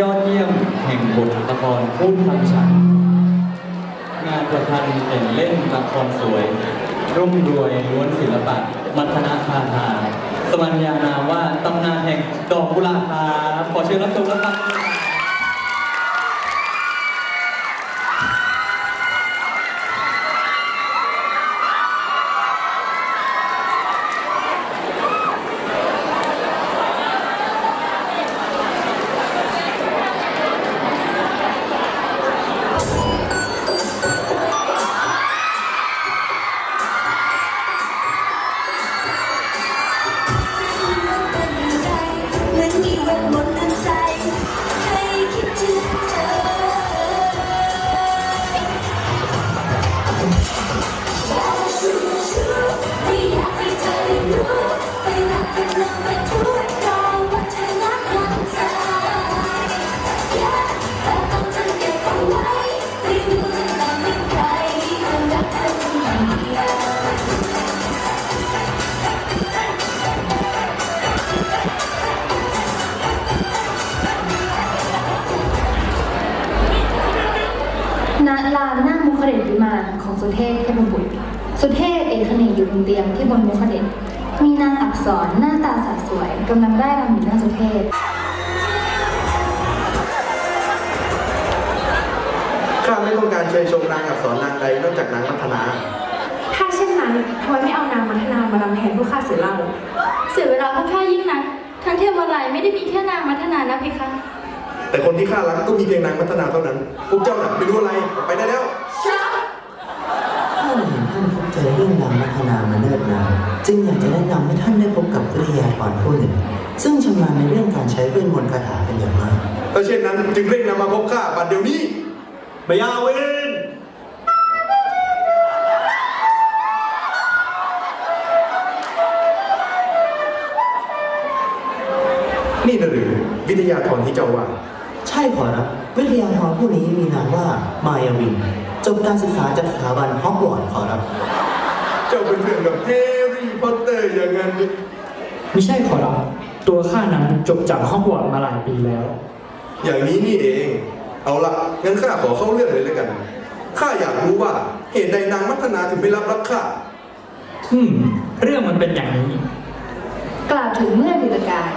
ยอดเยี่ยมแห่งบทละครพูดคำฉัน งานประพันธ์เด่นเล่นละครสวย รุ่งรวยล้วนศิลปะ มัทนาคาถาสมัญญานามว่าตำนานแห่งดอกกุหลาบครับขอเชิญรับชมรับฟัง นกอยู่บนเตียงที่บนมุขเดชมีนางอักษรหน้าตาสดสวยกำลังได้รำอยู่หน้าสุเทพข้าไม่ต้องการเชิญชมนางอักษรนางใดนอกจากนางมัทนา ถ้าเช่นนั้นทำไมไม่เอานางมัทนามาลำแทนผู้ฆ่าเสือเล่า เสียเวลาพวกข้ายิ่งนัก ทั้งเทวาลัยไม่ได้มีแค่นางมัทนานะเพคะ แต่คนที่ข้ารักก็มีเพียงนางมัทนาเท่านั้น พวกเจ้าหนักไปรู้อะไรออกไปได้แล้ว รื่องนางมัทนามาเนิ่นนานจึงอยากจะแนะนำให้ท่านได้พบกับวิทยากรผู้หนึ่ง ซึ่งชำนาญในเรื่องการใช้เวทมนต์คาถาเป็นอย่างมากถ้าเช่นนั้นจึงเร่งนำมาพบข้าบัดเดี๋ยวนี้บยาเวนนี่นะหรือวิทยาธรที่เจ้าว่า ใช่ขอรับ วิทยากรผู้นี้มีนามว่ามายาวิน จบการศึกษาจากสถาบันฮอกวอตส์ขอรับ เจ้าเป็นเพื่อนกับแฮร์รี่พอตเตอร์อย่างนั้นหรือไม่ใช่ขอรับตัวข้านั้นจบจากห้องวอร์ดมาหลายปีแล้ว อย่างนี้นี่เอง เอาละงั้นข้าขอเข้าเรื่องเลยแล้วกัน ข้าอยากรู้ว่าเหตุใดนางมัทนาถึงไม่รับรักข้า อืม เรื่องมันเป็นอย่างนี้ กล่าวถึงเมื่ออดีตการ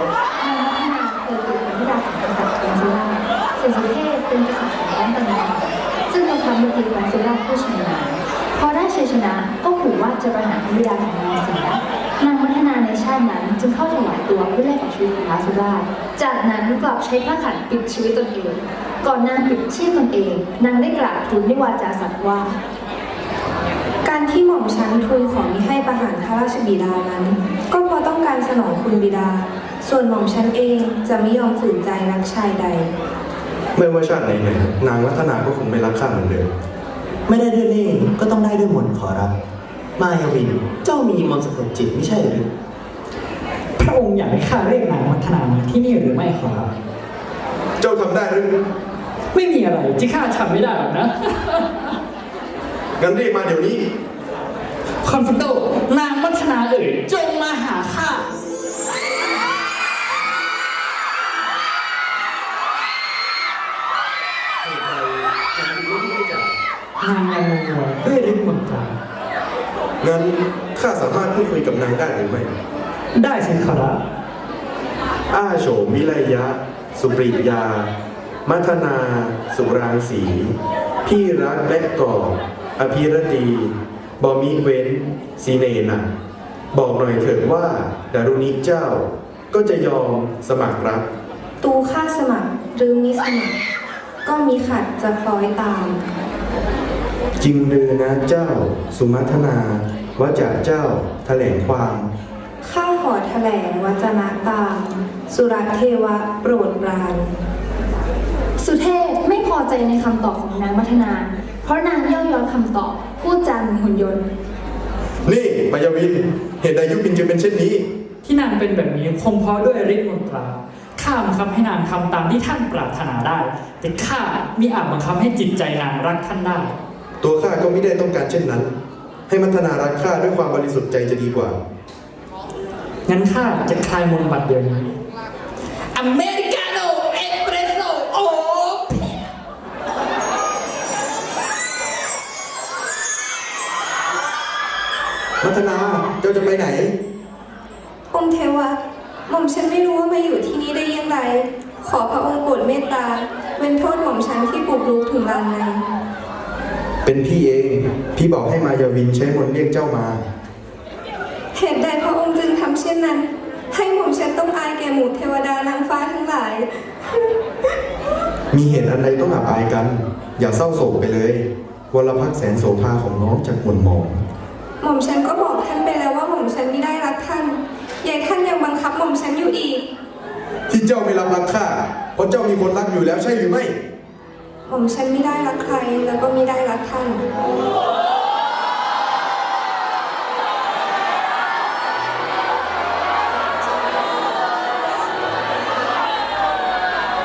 นางมัทนาเคยเป็นพระธิดาของกษัตริย์กรุงศรีราชส่วนสุเทพเป็นกษัตริย์ของแคว้นตันดาซึ่งเป็นความมือดีของศรีราชผู้ชนะ พอได้ชัยชนะก็ขู่ว่าจะประหารพระบิดาของนางเสียนางมัทนาในชาตินั้นจึงเข้าถวายตัวเพื่อแลกกับชีวิตของพระสุราชจากนั้นกลับใช้พระขันปิดชีวิตตนเอง ก่อนนางปิดชีพตนเอง นางได้กราบทูลด้วยวาจาสัตย์ว่า การที่หม่อมฉันทูลขอมิให้ประหารพระราชบิดานั้น ก็เพราะต้องการสนองคุณบิดา ส่วนหม่อมฉันเองจะไม่ยอมฝืนใจรักชายใด ไม่ว่าชาติไหนๆนางมัทนาก็คงไม่รักข้าเหมือนเดิม ไม่ได้ด้วยเล่ห์ก็ต้องได้ด้วยมนต์ขอรับ มายาวิน เจ้ามีมนต์สะกดจิตไม่ใช่หรือ พระองค์อยากให้ข้าเรียกนางมัทนามาที่นี่หรือไม่ขอรับ เจ้าทำได้หรือไม่มีอะไรที่ข้าทำไม่ได้หรอกนะ งั้นเรียกมาเดี๋ยวนี้ คอนฟิโตนางมัทนาเอ๋ยจงมาหาข้า นางยังงงๆด้วยฤทธิ์มนตรางั้นข้าสามารถพูดคุยกับนางได้หรือไม่ ได้สิขอรับอ้าโฉมวิไลยะ สุปริยา มัทนา สุรางสี พี่รักและก่ออภิรตีบอมีเว้นสีเนนะ บอกหน่อยเถิดว่าดารุณิเจ้าก็จะยอมสมัครรับ ตูค่าสมัครหรือมิสมัคร ก็มีขัดจะคล้อยตาม จริงเดือนะเจ้าสุมัทนาว่าจะเจ้าแถลงความข้าขอแถลงวจนะตาม สุรเทวะโปรดปรานสุเทพไม่พอใจในคำตอบของนางมัทนา เพราะนางเย่าย้อนคำตอบพูดจาเหมือนหุ่นยนต์ นี่มายาวิน เหตุใดยุพินจึงเป็นเช่นนี้ ที่นางเป็นแบบนี้คงเพราะด้วยฤทธิ์มนตราข้าบังคับให้นางทำตามที่ท่านปรารถนาได้ แต่ข้ามิอาจบังคับให้จิตใจนางรักท่านได้ ตัวข้าก็ไม่ได้ต้องการเช่นนั้น ให้มัทนารักข้าด้วยความบริสุทธิ์ใจจะดีกว่า งั้นข้าจะคลายมนต์บัตรเดียวนี้อเมริกาโน่เอสเปรสโซ่โอ้มัทนาเจ้าจะไปไหน องเทวะหม่อมฉันไม่รู้ว่ามาอยู่ที่นี้ได้ยังไงขอพระองค์โปรดเมตตาเว้นโทษหม่อมฉันที่ปลุกลุกถึงบางใน เป็นพี่เอง พี่บอกให้มายาวินใช้มนต์เรียกเจ้ามา เหตุใดพระองค์จึงทำเช่นนั้น ให้หม่อมฉันต้องอายแก่หมู่เทวดานางฟ้าทั้งหลาย มีเหตุอันใดต้องอับอายกัน อย่าเศร้าโศกไปเลย วรพักษ์แสนโสภาของน้องจากหม่นหมองหม่อมฉันก็บอกท่านไปแล้วว่าหม่อมฉันไม่ได้รักท่านยายท่านยังบังคับหม่อมฉันอยู่อีก ที่เจ้าไม่รับรักข้าเพราะเจ้ามีคนรักอยู่แล้วใช่หรือไม่ หม่อมฉันไม่ได้รักใครแล้วก็ไม่ได้รักท่าน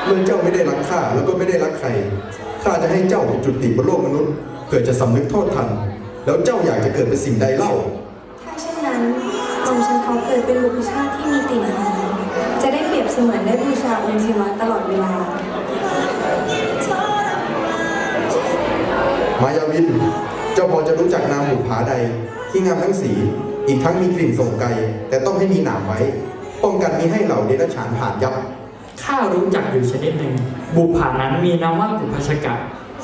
เมื่อเจ้าไม่ได้รักข้าแล้วก็ไม่ได้รักใครข้าจะให้เจ้าเป็นจุติบนโลกมนุษย์เพื่อจะสำนึกโทษทัน แล้วเจ้าอยากจะเกิดเป็นสิ่งใดเล่า ถ้าเช่นนั้นหม่อมฉันขอเกิดเป็นบุพชาติที่มีติ่งหางจะได้เปรียบเสมือนได้บูชาองค์ศิวะตลอดเวลาายาวิน เจ้าพอจะรู้จักนามบุผาใด ที่งามทั้งสี อีกทั้งมีกลิ่นส่งไกล แต่ต้องให้มีหนามไว้ ป้องกันมิให้เหล่าเดรัจฉานผ่านยับ ข้ารู้จักอยู่ชนิดหนึ่ง บุปผานั้นมีนามว่าบุพชกะ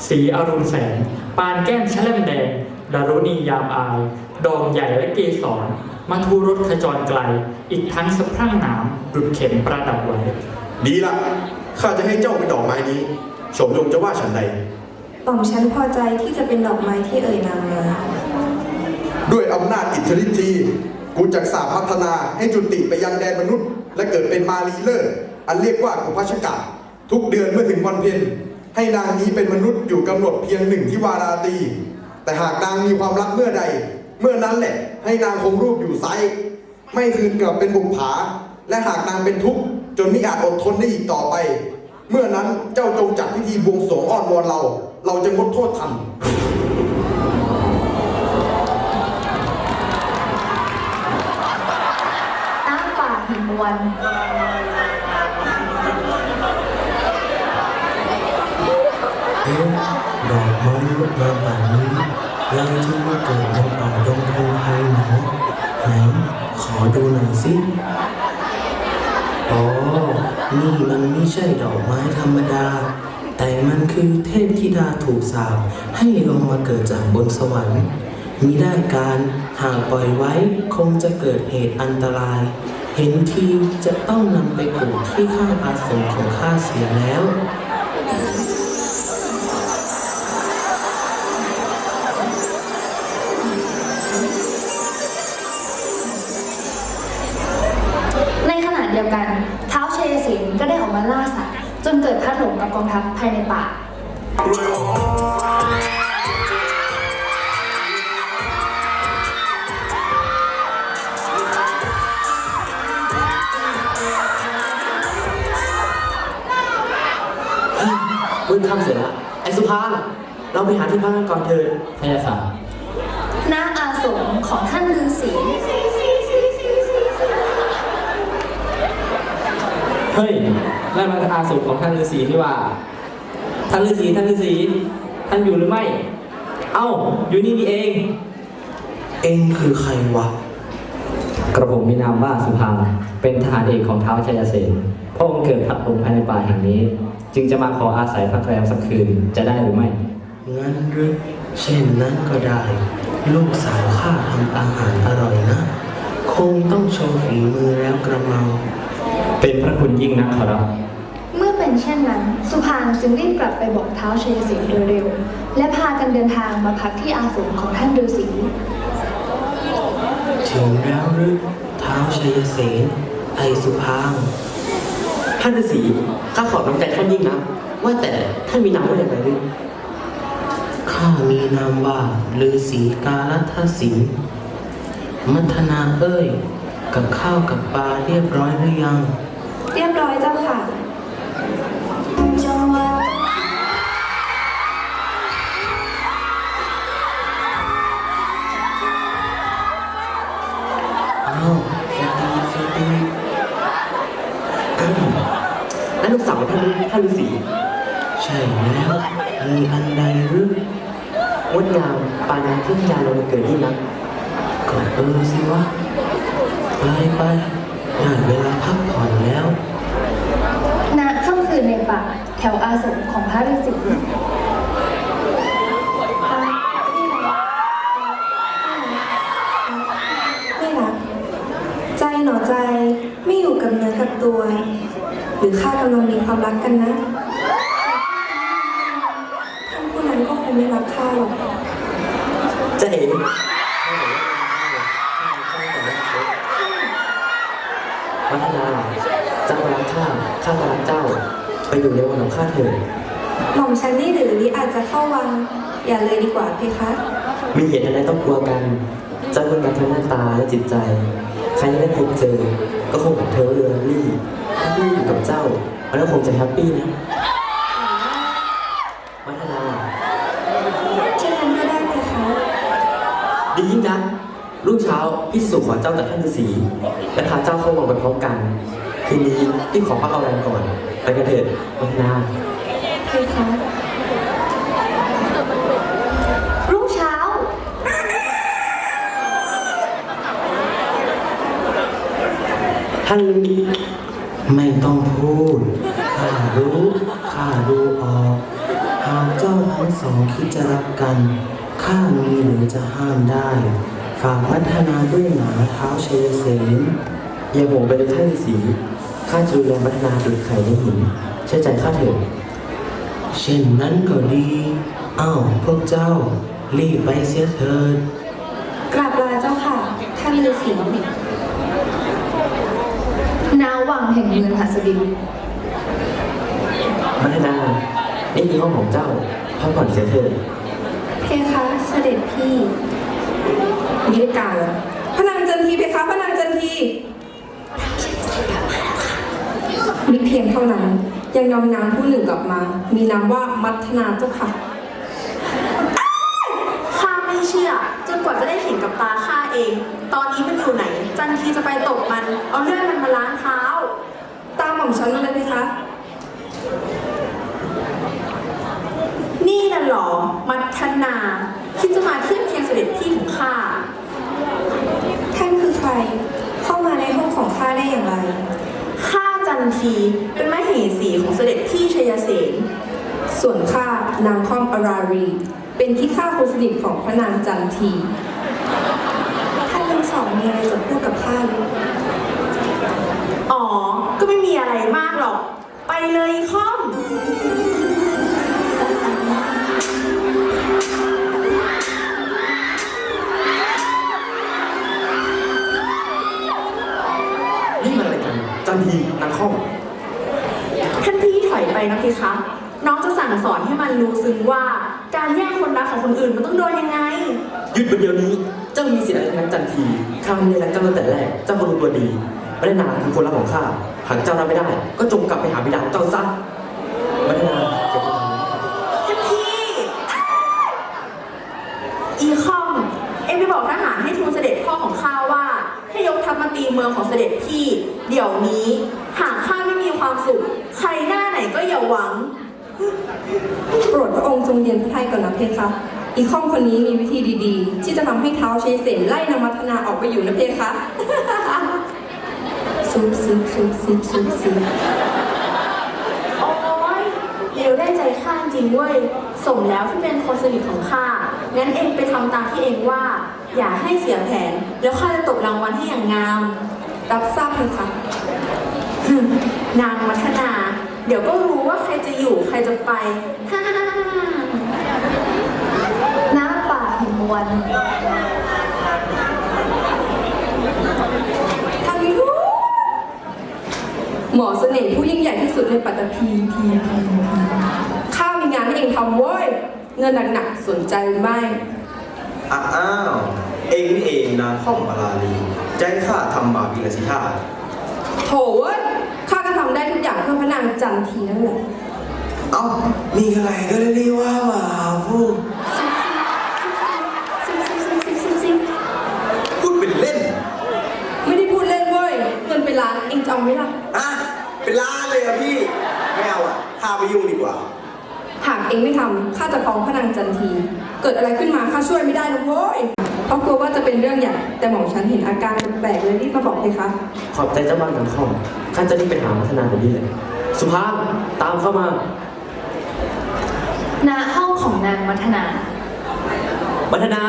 สีอรุณแสง ปานแก้มแฉลมแดงดารุณียามอาย ดอกใหญ่และเกสรมาทูรถขจรไกล อีกทั้งสะพรั่งหนามดุดเข็มประดับไว้ ดีละข้าจะให้เจ้าเป็นดอกไม้นี้โฉมยงจะว่าฉันใด หม่อมฉันพอใจที่จะเป็นดอกไม้ที่เอ่ยนามมาด้วยอำนาจอิทธิฤทธิ์กูจักสาพัฒนาให้จุติไปยังแดนมนุษย์ และเกิดเป็นมาลีเลิศอันเรียกว่ากุพชกะทุกเดือนเมื่อถึงวันเพ็ญให้นางนี้เป็นมนุษย์อยู่กำหนดเพียงหนึ่งที่วาราตี แต่หากนางมีความรักเมื่อใด เมื่อนั้นแหละให้นางคงรูปอยู่ไซส์ไม่คืนกลับเป็นบุปผา และหากนางเป็นทุกข์จนไม่อาจอดทนได้อีกต่อไป เมื่อนั้นเจ้าจงจัดพิธีบวงสรวงอ้อนวอนเรา เราจะงดโทษทันน้ำป่าหิมวัน เอ๊ะดอกไม้งดงามป่านนี้ยังจะมาเกิดในป่าดงพงไพรหนอไหนขอดูหน่อยสิอ๋อนี่มันไม่ใช่ดอกไม้ธรรมดา แต่มันคือเทพธิดาถูกสาปให้ลงมาเกิดจากบนสวรรค์มิได้การหากปล่อยไว้คงจะเกิดเหตุอันตราย เห็นทีจะต้องนำไปปลูกที่ข้างอาสมของข้าเสียแล้ว ทัพภายในป่ามึงทำเสร็จแล้วไอ้สุภาพเราไปหาที่พักกันก่อนเถิดพยาศาสตร์ณอาสมของท่านฤาษีเฮ้ยนั่นมันอาสุของท่านฤาษีนี่หว่า ท่านฤาษีท่านฤาษีท่านอยู่หรือไม่ เอ้า อยู่นี่นี่เอง เอ็งคือใครวะ กระผมมีนามว่าสุภาเป็นทหารเอกของเท้าวชัยเสนพระองค์เกิดพัดหลงภายในป่าแห่งนี้ จึงจะมาขออาศัยพักแรมสักคืนจะได้หรือไม่ งั้นหรือเช่นนั้นก็ได้ ลูกสาวข้าทำอาหารอร่อยนะ คงต้องโชว์ฝีมือแล้วกระมัง เป็นพระคุณยิ่งนักขอรับ เมื่อเป็นเช่นนั้น สุพางจึงรีบกลับไปบอกเท้าวเชยสิงโดยเร็วและพากันเดินทางมาพักที่อาสมของท่านฤาษีถึงแล้วหรือเท้าวชัยเสนไอสุพางท่านฤาษีข้าขอบน้ำใจท่านยิ่งนะ ว่าแต่ท่านมีนามว่าอย่างไรหรือข้ามีนามว่าฤาษีกาลทศิลป์มัทนาเอ้ย กับข้าวกับปลาเรียบร้อยหรือยัง เรียบร้อยเจ้าค่ะ มีอันใดหรืองดงามปานนั้นที่ธิดาลงเกิดยิ่นักขก็เออสิวะไปไปได้เวลาพักผ่อนแล้วณค่ำคืนในป่าแถวอาสมของพระฤาษีไม่รักใจหนอใจไม่อยู่กับเนื้อกับตัว หรือข้ากำลังมีความรักกันนะ ไปอยู่ในวังของข้าเถิดหม่อมฉันนี่หรือลิอาจจะเข้าวัง อย่าเลยดีกว่าเพคะมีเหตุอะไรต้องกลัวกันเจ้าคนกันทั้งหน้าตาและจิตใจ ใครที่ได้พบเจอ ก็คงกับเธอเรือรี่ถ้าพี่อยู่กับเจ้ามันก็คงจะแฮปปี้นะวัฒนาเช่นนั้นก็ได้เพคะดียิ่งนักรุ่งเช้าพี่จะสู่ขอเจ้าจากท่านฤาษีและพาเจ้าเข้าวังไปพร้อมกัน คืนนี้พี่ขอพักเอาแรงก่อน ไปกันเถิดวัฒนาเพคะรุ่งเช้า ท่านไม่ต้องพูด ข้ารู้ ข้าดูออก หากเจ้าทั้งสองคิดจะรักกัน ข้ามีหรือจะห้ามได้ ฝากพัฒนาด้วยหนาเท้าชัยเสนอย่าห่วงไปเลยท่านฤาษี ข้าจะดูแลพัฒนาดูดไข่ในหินเชื่อใจข้าเถิดเช่นนั้นก็ดีอ้าวพวกเจ้า รีบไปเสียเถิดกราบลาเจ้าค่ะ ท่านฤาษีณวังแห่งเมืองหัสดินพัฒนานี่คือห้องของเจ้าพักผ่อนเสียเถิดเพคะเสด็จพี่มีรายการเหรอพระนางจันทีเพคะพระนางจันที มีเพียงเท่านั้น ยังนำนางผู้หนึ่งกลับมา มีนามว่ามัทนาเจ้าค่ะ ข้าไม่เชื่อ จนกว่าจะได้เห็นกับตาข้าเอง ตอนนี้มันอยู่ไหน จันทีจะไปตบมัน เอาเลือดมันมาล้างเท้า ตามหม่อมฉันมาเลยเพคะ นี่น่ะเหรอ มัทนา คิดจะมาเทียบเคียงเสด็จพี่ของข้า ท่านคือใคร เข้ามาในห้องของข้าได้อย่างไร ข้าจัน ทีเป็นมเหสีของเสด็จพี่ชยเสนส่วนข้านางค่อมอารารี เป็นที่ข้าคนสนิทของพระนางจันที ท่านทั้งสองมีอะไรจะพูดกับข้าหรืออ๋อ ก็ไม่มีอะไรมากหรอก ไปเลย มันรู้ซึ้งว่าการแย่งคนรักของคนอื่นมันต้องโดนยังไง หยุดประเดี๋ยวนี้ เจ้ามีสิทธิ์อะไรทั้งนั้นจันทีข้าไม่ได้รักเจ้าตั้งแต่แรก เจ้าก็รู้ตัวดีไม่ได้นานคือคนรักของข้า หากเจ้ารับไม่ได้ ก็จงกลับไปหาบิดาของเจ้าซะไม่ได้นานเจ้าก็ทำท่านพี่อีคอม เอ็มไปบอกทหารให้ทูลเสด็จพ่อของข้าว่า ให้ยกทัพมาตีเมืองของเสด็จพี่ เดี๋ยวนี้ หากข้าไม่มีความสุข ใครหน้าไหนก็อย่าหวัง โปรดพระองค์ทรงเย็นพระทัยก่อนนะเพคะอีข้อมคนนี้มีวิธีดีๆ ที่จะทำให้เท้าเชยเสนไล่นางมัทนาออกไปอยู่นะเพคะซุบซิบซุบซิบซุบซิบโอ๊ยเร็วได้ใจข้าจริงเว้ยสมแล้วที่เป็นคนสนิทของข้า งั้นเองไปทำตามที่เองว่า อย่าให้เสียแผน แล้วข้าจะตกรางวัลให้อย่างงาม รับทราบเพคะนางมัทนา เดี๋ยวก็รู้ว่าใครจะอยู่ใครจะไปฮ่าฮ่าฮ่าฮ่าณป่าแห่งวันท่านรู้หมอเสน่ห์ผู้ยิ่งใหญ่ที่สุดในปัตตภีพีพีพีข้ามีงานให้เองทำเว้ย เงินหนักๆสนใจไหมอ้าวเองนี่เองนางข้อมอาราลีใจข้าทำบาปอีกแล้วสิท่าโถเว้ย ข้าก็ทำได้ทุกอย่างเพื่อพระนางจันทีนั่นแหละเอ้ามีอะไรก็เลยรีว่าว่าฟูซิมซิมซิมซิมซิมซิมพูดเป็นเล่น ไม่ได้พูดเล่นเว้ยเงินเป็นล้านเองจะเอาไหมล่ะอะเป็นล้านเลยอะพี่ ไม่เอาอะข้าไม่ยุ่งดีกว่า หากเองไม่ทำข้าจะฟ้องพระนางจันที เกิดอะไรขึ้นมาข้าช่วยไม่ได้นะเว้ย พราะกลัวว่าจะเป็นเรื่องใหญ่แต่หม่อมฉันเห็นอาการแปลกๆเลยรีบมาบอกเลยคะขอบใจเจ้าบ้านกันข้องข้าจะรีบไปหามัทนาเดี๋ยวนี้เลย สุภาพตามเข้ามา ณห้องของนางมัทนามัทนา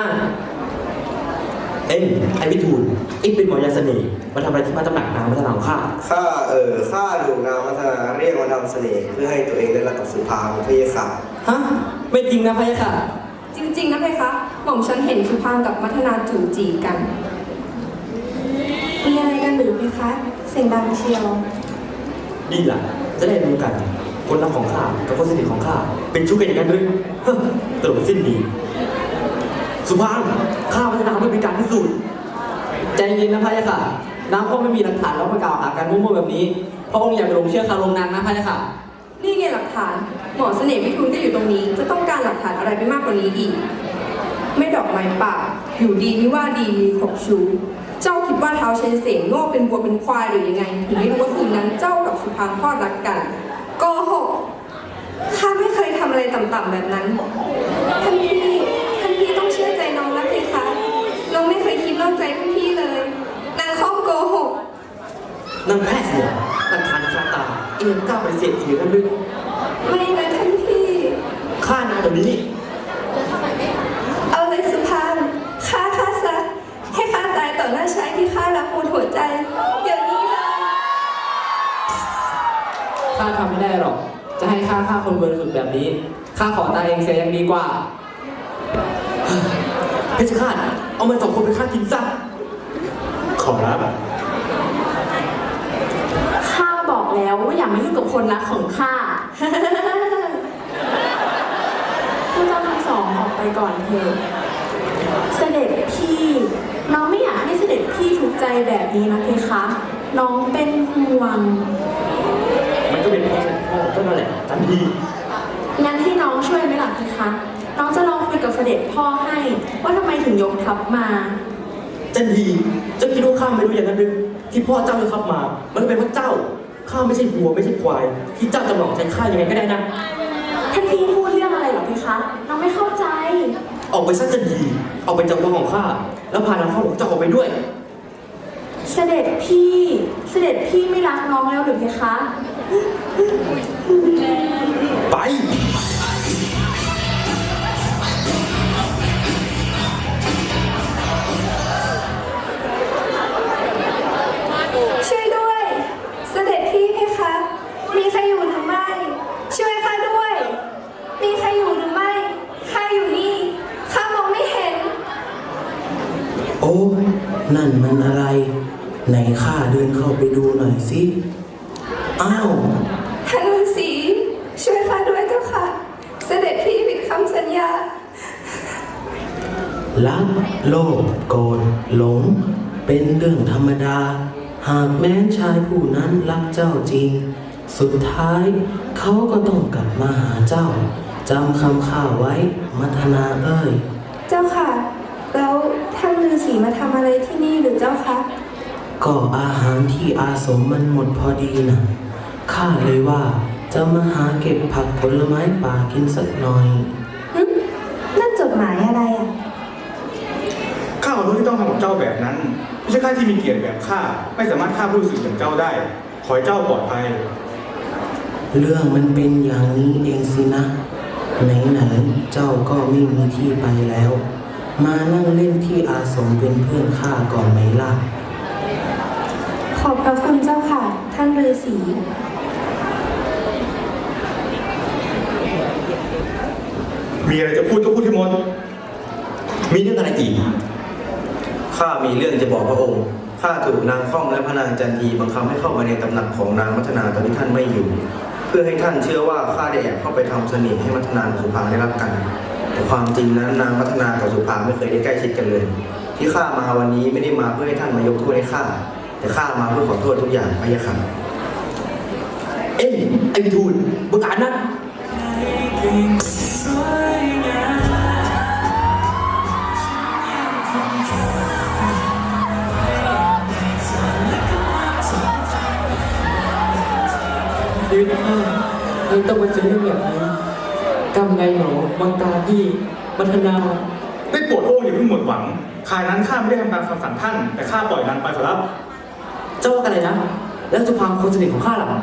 เอ็งไอ้วิทูลเอ็งเป็นหมอยาเสน่ห์มาทำอะไรที่พระตำหนักนางมัทนาของข้าข้าเออข้าถูกนางมัทนาเรียกมาทำเสน่ห์เพื่อให้ตัวเองได้รับกับสุภาพพระยาค่ะฮะไม่จริงนะพะยะค่ะ จริง ๆนะเพคะ หม่อมฉันเห็นสุภางกับมัทนาจู่จีกัน มีอะไรกันหรือเพคะ เสียงดังเชียว ดีล่ะ จะได้รู้กัน คนรักของข้ากับคนสนิทของข้าเป็นชู้กันอย่างนั้นด้วยเฮ้อตลกสิ้นดี สุภาพข้าพัฒนาไม่เป็นการพิสูจน์ใจเย็นนะพะยะค่ะน้ำคงไม่มีหลักฐานแล้วมากล่าวหากันมั่วๆแบบนี้พระองค์อย่าไปหลงเชื่อคารมนางนะพะยะค่ะ นี่ไงหลักฐาน หมอเสน่ห์วิทูลก็อยู่ตรงนี้ จะต้องการหลักฐานอะไรไปมากกว่านี้อีก ไม่ดอกไม้ป่า อยู่ดีไม่ว่าดีมีขบชู เจ้าคิดว่าเท้าเชนเสงโง่เป็นวัวเป็นควายหรือยังไงถึงไม่รู้ว่าคืนนั้นเจ้ากับสุพางทอรักกันโกหกข้าไม่เคยทำอะไรต่ำๆแบบนั้นท่านพี่ท่านพี่ต้องเชื่อใจน้องนะเพคะน้องไม่เคยคิดนอกใจท่านพี่เลยนางข้อมโกหกนางแพทย์เนี่ยหลักฐานคาตาเอ็งกล้าปเสธอีกนั่นด้วยไม่นะท่านพี่ ข้านางเดี๋ยวนี้ เอาเลยสุภาพฆ่าข้าซะให้ข้าตายต่อหน้าชายที่ข้ารักหมดหัวใจเดี๋ยวนี้เลยข้าทำไม่ได้หรอก จะให้ข้าฆ่าคนบริสุทธิ์แบบนี้ ข้าขอตายเองเสียยังดีกว่า เพชรฆาตเอามันสองคนไปฆ่ากินซะ ขอรับ ข้าบอกแล้วว่าอย่ามายุ่งกับคนรักของข้า พวกเจ้าทั้งสองออก ไปก่อนเถอะเสด็จพี่ น้องไม่อยากให้เสด็จพี่ทุกข์ใจแบบนี้นะเพคะ น้องเป็นห่วง มันก็เป็นเพราะฉันพ่อเจ้านั่นแหละทันทีงั้นให้น้องช่วยไหมล่ะเพคะ น้องจะลองคุยกับเสด็จพ่อให้ ว่าทำไมถึงยกทัพมา จันทีเจ้าคิดว่าข้าไม่รู้อย่างนั้นหรือที่พ่อเจ้าจะขับมา มันเป็นเพราะเจ้าข้าไม่ใช่วัวไม่ใช่ควาย ที่เจ้าจะหลอกใช้ข้ายังไงก็ได้นะ ออกไปซะจันทีออกไปจากตัวของข้า แล้วพานางข้าของเจ้าออกไปด้วย เสด็จพี่ เสด็จพี่ไม่รักน้องแล้วหรือเพคะ ไป โอ้นั่นมันอะไร ไหนข้าเดินเข้าไปดูหน่อยสิอ้าวท่านฤาษีช่วยข้าด้วยเจ้าค่ะ เสด็จพี่ผิดคำสัญญารักโลภโกรธหลง เป็นเรื่องธรรมดา หากแม้นชายผู้นั้นรักเจ้าจริง สุดท้ายเขาก็ต้องกลับมาหาเจ้าจำคำข้าไว้มัทนาเอ้ย เจ้าค่ะแล้วท่าน ฤาษีมาทำอะไรที่นี่หรือเจ้าคะ ก็อาหารที่อาสมมันหมดพอดีนะข้าเลยว่าจะมาหาเก็บผักผลไม้ป่ากินสักหน่อยหึนั่นจดหมายอะไรอะ ข้าขอโทษที่ต้องทำกับเจ้าแบบนั้น ไม่ใช่ข้าที่มีเกียรติแบบข้า ไม่สามารถฆ่าผู้รู้สึกอย่างเจ้าได้ ขอให้เจ้าปลอดภัย เรื่องมันเป็นอย่างนี้เองสินะ ไหนๆเจ้าก็ไม่มีที่ไปแล้ว มานั่งเล่นที่อาสมเป็นเพื่อนข้าก่อนไหมล่ะ ขอบพระคุณเจ้าค่ะ ท่านฤาษีมีอะไรจะพูดก็พูดที่หมดมีเรื่องอะไรอีก ข้ามีเรื่องจะบอกพระองค์ ข้าถูกนางข้อมและพระนางจันทีบังคับให้เข้ามาในตำหนักของนางมัทนาตอนที่ท่านไม่อยู่ เพื่อให้ท่านเชื่อว่าข้าได้แอบเข้าไปทำเสน่ห์ให้มัทนากับสุภาได้รับกัน แต่ความจริงนั้นนางมัทนากับสุภาไม่เคยได้ใกล้ชิดกันเลย ที่ข้ามาวันนี้ไม่ได้มาเพื่อให้ท่านมายกโทษให้ข้าแต่ข้ามาเพื่อขอโทษทุกอย่างพระยะค่ะเอ็งไอ้วิทูลบังอาจนักชีวิตข้ายังต้องมาเจอเรื่องแบบนี้ กำไงหนอบางตาที่มัทนาได้โปรดพระองค์อย่าเพิ่งหมดหวังครายนั้นข้าไม่ได้ทำตามคำสั่งท่าน แต่ข้าปล่อยนางไปขอรับ เจ้าว่ากันเลยนะ แล้วสุภางคนสนิทของข้าล่ะ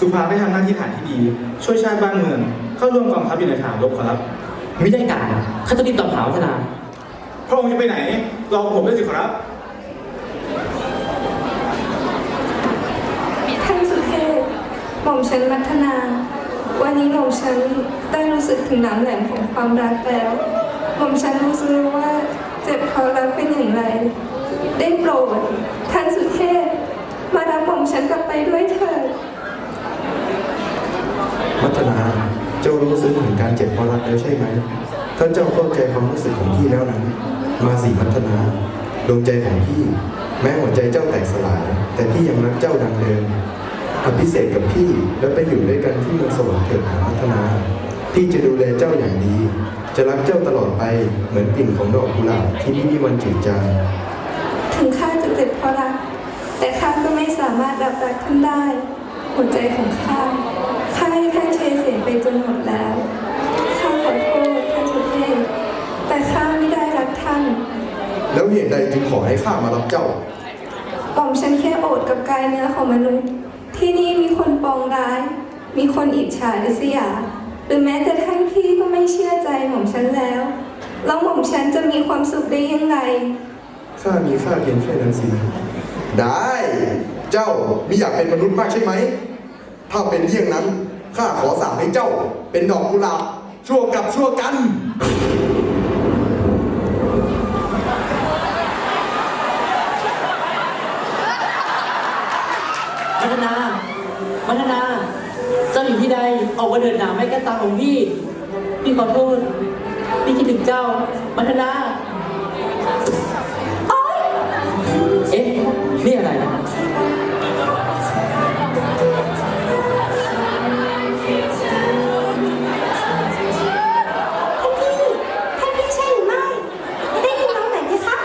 สุภาได้ทำหน้าที่ฐานที่ดี ช่วยชาติบ้านเมือง เข้าร่วมกองทัพอยู่ในฐานรบขอรับ ไม่ได้การข้าต้องรีบตามหาวัฒนา พระองค์จะไปไหน รอผมด้วยสิขอรับท่านสุเทพหม่อมฉันมัทนา วันนี้หม่อมฉันได้รู้สึกถึงน้ำแหลมของความรักแล้วหม่อมฉันรู้สึกว่าเจ็บเพราะรักเป็นอย่างไร ได้โปรดท่านสุเทพมารับหม่อมฉันกลับไปด้วยเถิดมัทนาเจ้ารู้ซึ้งถึงการเจ็บเพราะรักแล้วใช่ไหมถ้านเจ้าเข้าใจความรู้สึกของพี่แล้วนั้น มาสิมัทนาดวงใจของพี่ แม้หัวใจเจ้าแตกสลาย แต่พี่ยังรักเจ้าดังเดิม อภิเษกกับพี่แล้วไปอยู่ด้วยกันที่เมืองสวรรค์เถิดหามัทนาพี่จะดูแลเจ้าอย่างดี จะรักเจ้าตลอดไปเหมือนกลิ่นของดอกกุหลาบที่ไม่มีวันจืดจางถึงข้าจะเจ็บเพราะรัก แต่ข้าก็ไม่สามารถรับรักท่านได้ หัวใจของข้าข้าให้ท่านเชยเสียไปจนหมดแล้วข้าขอโทษท่านสุเทพแต่ข้าไม่ได้รักท่าน แล้วเหตุใดจึงขอให้ข้ามารับเจ้าหม่อมฉันแค่โอดกับกายเนื้อของมนุษย์ ที่นี่มีคนปองร้าย มีคนอิจฉาริษยา หรือแม้แต่ท่านพี่ก็ไม่เชื่อใจหม่อมฉันแล้ว แล้วหม่อมฉันจะมีความสุขได้ยังไง ข้ามีค่าเพียงแค่นั้นสิ ได้ เจ้ามีอยากเป็นมนุษย์มากใช่ไหม ถ้าเป็นเยี่ยงนั้น ข้าขอสาบให้เจ้า เป็นดอกกุหลาบชั่วกับชั่วกัน มัทนา มัทนา เจ้า อยู่ที่ใดออกมาเดินหนาไม่กันตาของพี่ พี่ขอโทษ พี่คิดถึงเจ้า มัทนาเอ๊ะ นี่อะไรนะท่านพี่ใช่หรือไม่ได้ยินน้องไหนไหมคะ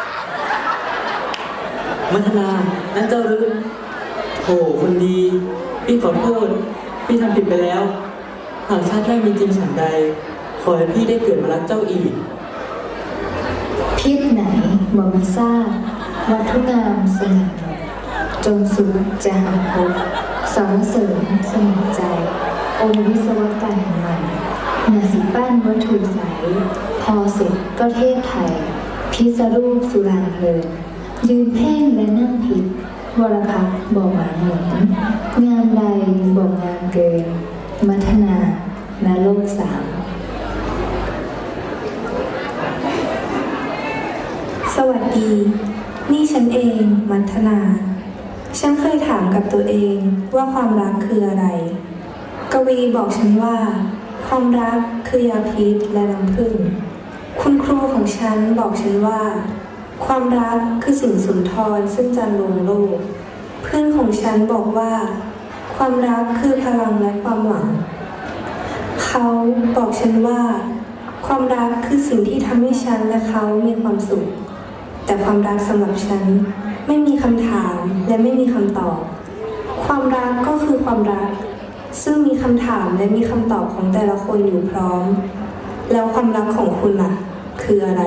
มัทนานั่นเจ้าหรือโถคนดี พี่ขอโทษ พี่ทำผิดไปแล้ว หากชาติหน้ามีจริงฉันใด ขอให้พี่ได้เกิดมารักเจ้าอีกพิษไหนบ่มีทราบวัตถุงามสง่าจงสุขจะหาพบสารเสริญสมใจ องค์วิศวกรรมใหม่นาสีปั้นวัตถุใส พอเสร็จก็เทศไทย พิสรูปสุรางเพลินยืนเพ่งและนั่งพิษวรพักบอกหมานเหมือนงานใดบอกงานเกิน มัทนาณโลกสามสวัสดี นี่ฉันเองมัทนา ฉันเคยถามกับตัวเองว่าความรักคืออะไร กวีบอกฉันว่า ความรักคือยาพิษและน้ำผึ้งคุณครูของฉันบอกฉันว่า ความรักคือสิ่งสุนทรซึ่งจันลงโลก เพื่อนของฉันบอกว่า ความรักคือพลังและความหวัง เขาบอกฉันว่า ความรักคือสิ่งที่ทำให้ฉันและเขามีความสุข แต่ความรักสำหรับฉันไม่มีคำถามและไม่มีคำตอบ ความรักก็คือความรัก ซึ่งมีคำถามและมีคำตอบของแต่ละคนอยู่พร้อม แล้วความรักของคุณล่ะ คืออะไร